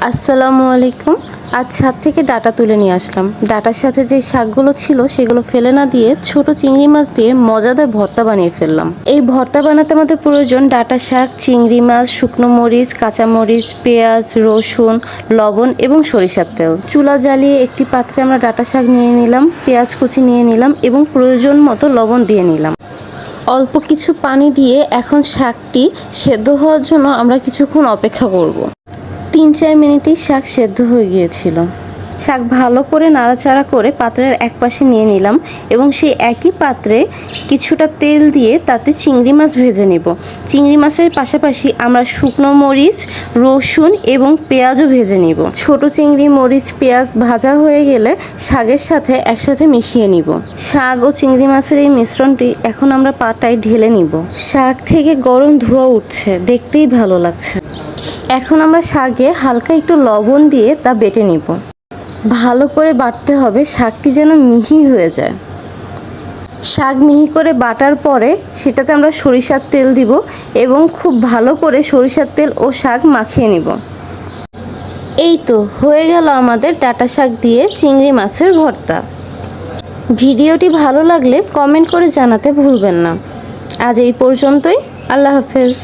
আসসালামু আলাইকুম। আজ ছাদ থেকে ডাটা তুলে নিয়ে আসলাম। ডাটার সাথে যে শাকগুলো ছিল, সেগুলো ফেলে না দিয়ে ছোট চিংড়ি মাছ দিয়ে মজাদার ভর্তা বানিয়ে ফেললাম। এই ভর্তা বানাতে আমাদের প্রয়োজন ডাটা শাক, চিংড়ি মাছ, শুকনো মরিচ কাঁচামরিচ পেঁয়াজ, রসুন, লবণ এবং সরিষার তেল। চুলা জ্বালিয়ে একটি পাত্রে আমরা ডাটা শাক নিয়ে নিলাম, পেঁয়াজ কুচি নিয়ে নিলাম এবং প্রয়োজন মতো লবণ দিয়ে নিলাম। অল্প কিছু পানি দিয়ে এখন শাকটি সেদ্ধ হওয়ার জন্য আমরা কিছুক্ষণ অপেক্ষা করব। তিন চার মিনিটেই শাক সেদ্ধ হয়ে গিয়েছিল। শাক ভালো করে নাড়াচাড়া করে পাত্রের এক পাশে নিয়ে নিলাম এবং সেই একই পাত্রে কিছুটা তেল দিয়ে তাতে চিংড়ি মাছ ভেজে নেব। চিংড়ি মাছের পাশাপাশি আমরা শুকনো মরিচ, রসুন এবং পেঁয়াজও ভেজে নিব। ছোট চিংড়ি, মরিচ, পেঁয়াজ ভাজা হয়ে গেলে শাকের সাথে একসাথে মিশিয়ে নিব। শাক ও চিংড়ি মাছের এই মিশ্রণটি এখন আমরা পাটায় ঢেলে নিব। শাক থেকে গরম ধোঁয়া উঠছে, দেখতেই ভালো লাগছে। এখন আমরা শাকে হালকা একটু লবণ দিয়ে তা বেটে নিব। ভালো করে বাটতে হবে, শাকটি যেন মিহি হয়ে যায়। শাক মিহি করে বাটার পরে সেটাতে আমরা সরিষার তেল দিব এবং খুব ভালো করে সরিষার তেল ও শাক মাখিয়ে নিব। এই তো, হয়ে গেল আমাদের ডাটা শাক দিয়ে চিংড়ি মাছের ভর্তা। ভিডিওটি ভালো লাগলে কমেন্ট করে জানাতে ভুলবেন না। আজ এই পর্যন্তই, আল্লাহ হাফেজ।